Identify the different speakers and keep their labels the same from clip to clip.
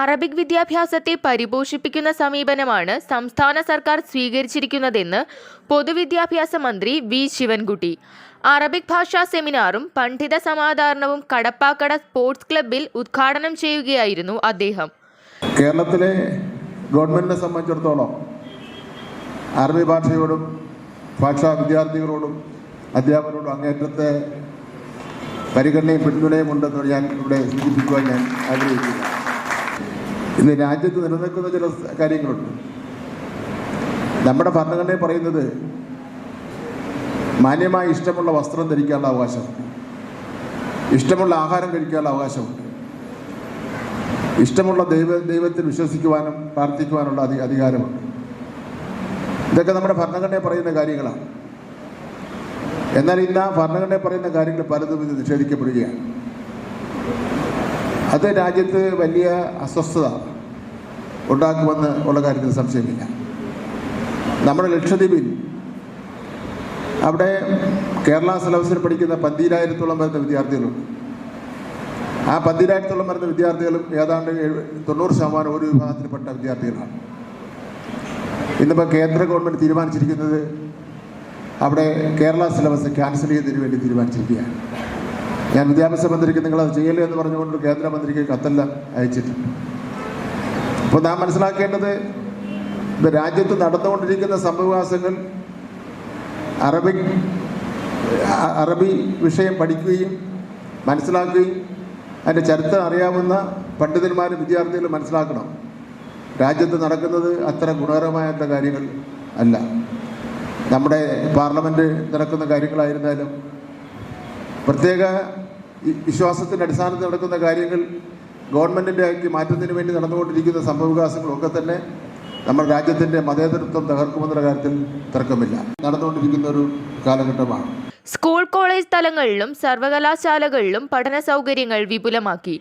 Speaker 1: Arabic വിദ്യാഭ്യാസത്തെ പരിപോഷിപ്പിക്കുന്ന സമീപനമാണ് സംസ്ഥാന സർക്കാർ സ്വീകരിച്ചിരിക്കുന്നതെന്ന് പൊതുവിദ്യാഭ്യാസ മന്ത്രി വി ശിവൻകുട്ടി. അറബിക് ഭാഷാ സെമിനാറും പണ്ഡിത സമാധാരണവും കടപ്പാക്കട സ്പോർട്സ് ക്ലബിൽ ഉദ്ഘാടനം ചെയ്യുകയായിരുന്നു അദ്ദേഹം.
Speaker 2: കേരളത്തിലെ ഗവൺമെന്റിനെ സംബന്ധിച്ചിടത്തോളം അറബി ഭാഷയോടും ഭാഷാ വിദ്യാർത്ഥികളോടും അധ്യാപകരോടും അങ്ങേറ്റത്തെ പരിഗണനയും പിന്തുണയും ഉണ്ടെന്ന് ഞാൻ ഇവിടെ സൂചിപ്പിക്കുവാൻ ഞാൻ ആഗ്രഹിക്കുന്നു. ഇന്ന് രാജ്യത്ത് നിലനിൽക്കുന്ന ചില കാര്യങ്ങളുണ്ട്. നമ്മുടെ ഭരണഘടനയെ പറയുന്നത് മാന്യമായി ഇഷ്ടമുള്ള വസ്ത്രം ധരിക്കാനുള്ള അവകാശമുണ്ട്. ഇഷ്ടമുള്ള ആഹാരം കഴിക്കാനുള്ള അവകാശമുണ്ട്. ഇഷ്ടമുള്ള ദൈവ ദൈവത്തിൽ വിശ്വസിക്കുവാനും പ്രാർത്ഥിക്കുവാനുള്ള അധി അധികാരമുണ്ട്. ഇതൊക്കെ നമ്മുടെ ഭരണഘടനയെ പറയുന്ന കാര്യങ്ങളാണ്. എന്നാൽ ഇന്ന് ആ ഭരണഘടനയെ പറയുന്ന കാര്യങ്ങൾ പലതും ഇത് നിഷേധിക്കപ്പെടുകയാണ്. അത് രാജ്യത്ത് വലിയ അസ്വസ്ഥത ഉണ്ടാക്കുമെന്ന് ഉള്ള കാര്യത്തിൽ സംശയമില്ല. നമ്മുടെ ലക്ഷദ്വീപിൽ അവിടെ കേരള സിലബസിൽ പഠിക്കുന്ന പന്തിരായിരത്തോളം വരുന്ന വിദ്യാർത്ഥികളുണ്ട്. ആ പന്തിരായിരത്തോളം വരുന്ന വിദ്യാർത്ഥികളും ഏതാണ്ട് തൊണ്ണൂറ് ശതമാനം ഒരു വിഭാഗത്തിൽപ്പെട്ട വിദ്യാർത്ഥികളാണ്. ഇന്നിപ്പോൾ കേന്ദ്ര ഗവൺമെന്റ് തീരുമാനിച്ചിരിക്കുന്നത് അവിടെ കേരള സിലബസ് ക്യാൻസൽ ചെയ്തതിനു വേണ്ടി തീരുമാനിച്ചിരിക്കുകയാണ്. ഞാൻ വിദ്യാഭ്യാസ മന്ത്രിക്ക് നിങ്ങൾ അത് ചെയ്യല്ലേ എന്ന് പറഞ്ഞുകൊണ്ട് കേന്ദ്രമന്ത്രിക്ക് കത്തല്ല അയച്ചിട്ടുണ്ട്. അപ്പോൾ നാം മനസ്സിലാക്കേണ്ടത് ഇപ്പം രാജ്യത്ത് നടന്നുകൊണ്ടിരിക്കുന്ന സംഭവവാസങ്ങൾ അറബി അറബി വിഷയം പഠിക്കുകയും മനസ്സിലാക്കുകയും അതിന്റെ ചരിത്രം അറിയാവുന്ന പണ്ഡിതന്മാരും വിദ്യാർത്ഥികളും മനസ്സിലാക്കണം. രാജ്യത്ത് നടക്കുന്നത് അത്ര ഗുണകരമായിട്ടുള്ള കാര്യങ്ങൾ അല്ല. നമ്മുടെ പാർലമെന്റ് നടക്കുന്ന കാര്യങ്ങളായിരുന്നാലും പ്രത്യേക വിശ്വാസത്തിന്റെ അടിസ്ഥാനത്തിൽ നടക്കുന്ന കാര്യങ്ങൾ ഗവൺമെന്റിന്റെ ആക്കി മാറ്റുന്നതിന് വേണ്ടി നടന്നുകൊണ്ടിരിക്കുന്ന സംഭവവികാസങ്ങളൊക്കെ തന്നെ നമ്മുടെ രാജ്യത്തിന്റെ മതേതരത്വം തകർക്കുമെന്നുള്ള കാര്യത്തിൽ തർക്കമില്ല. നടന്നുകൊണ്ടിരിക്കുന്ന ഒരു കാലഘട്ടമാണ്.
Speaker 1: സ്കൂൾ കോളേജ് തലങ്ങളിലും സർവകലാശാലകളിലും പഠന സൗകര്യങ്ങൾ വിപുലമാക്കി.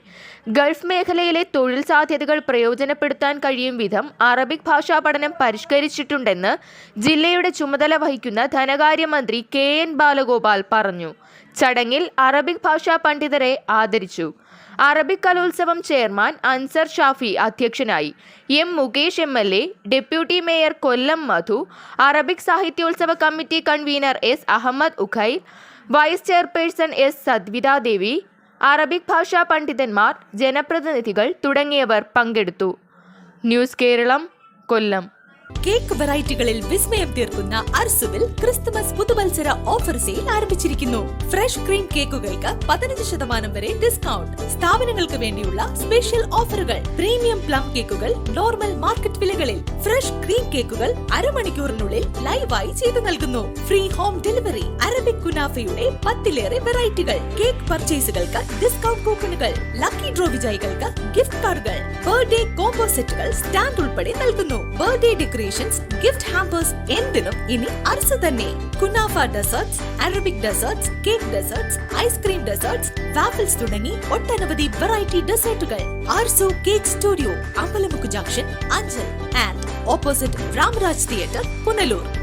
Speaker 1: ഗൾഫ് മേഖലയിലെ തൊഴിൽ സാധ്യതകൾ പ്രയോജനപ്പെടുത്താൻ കഴിയും വിധം അറബിക് ഭാഷാ പഠനം പരിഷ്കരിച്ചിട്ടുണ്ടെന്ന് ജില്ലയുടെ ചുമതല വഹിക്കുന്ന ധനകാര്യമന്ത്രി കെ എൻ ബാലഗോപാൽ പറഞ്ഞു. ചടങ്ങിൽ അറബിക് ഭാഷാ പണ്ഡിതരെ ആദരിച്ചു. അറബിക് കലോത്സവം ചെയർമാൻ അൻസർ ഷാഫി അധ്യക്ഷനായി. M Mukesh M L A deputy mayor Kollam Madhu Arabic സാഹിത്യോത്സവ committee convener S Ahmed ഉഖൈർ vice chairperson S സദ്വിതാദേവി Arabic ഭാഷാ പണ്ഡിതന്മാർ ജനപ്രതിനിധികൾ തുടങ്ങിയവർ പങ്കെടുത്തു. ന്യൂസ് കേരളം കൊല്ലം.
Speaker 3: കേക്ക് വെറൈറ്റികളിൽ വിസ്മയം തീർക്കുന്ന അർസുവിൽ ക്രിസ്തുമസ് പുതുവത്സര ഓഫർ സെയിൽ ആരംഭിച്ചിരിക്കുന്നു. ഫ്രഷ് ക്രീം കേക്കുകൾക്ക് പതിനഞ്ച് ശതമാനം വരെ ഡിസ്കൗണ്ട്. സ്ഥാപനങ്ങൾക്ക് വേണ്ടിയുള്ള സ്പെഷ്യൽ ഓഫറുകൾ. പ്രീമിയം പ്ലം കേക്കുകൾ നോർമൽ മാർക്കറ്റ് വിലകളിൽ. ഫ്രഷ് ക്രീം കേക്കുകൾ അരമണിക്കൂറിനുള്ളിൽ ലൈവായി ചെയ്തു നൽകുന്നു. ഫ്രീ ഹോം ഡെലിവറി അറബിക് കുനാഫയുടെ പത്തിലേറെ വെറൈറ്റികൾ കേക്ക് പർച്ചേസുകൾക്ക് ഡിസ്കൗണ്ട് കൂപ്പണുകൾ ലക്കി ഡ്രോ വിജയികൾക്ക് ഗിഫ്റ്റ് കാർഡുകൾ ബർത്ത്ഡേ കോംബോ സെറ്റുകൾ സ്റ്റാൻഡ് ഉൾപ്പെടെ നൽകുന്നു. ബർത്ത്ഡേ ഡെക്കറേഷൻസ് ഗിഫ്റ്റ് ഹാമ്പേഴ്സ് എന്തിനും ഇനി അർസ് തന്നെ. Kunafa desserts Arabic desserts cake desserts ice cream desserts waffles തുടങ്ങി ഒട്ടനവധി variety ഡെസേർട്ടുകൾ Arzo cake studio Ambalamukku junction Anchal. And opposite Ramaraj theatre Punalur.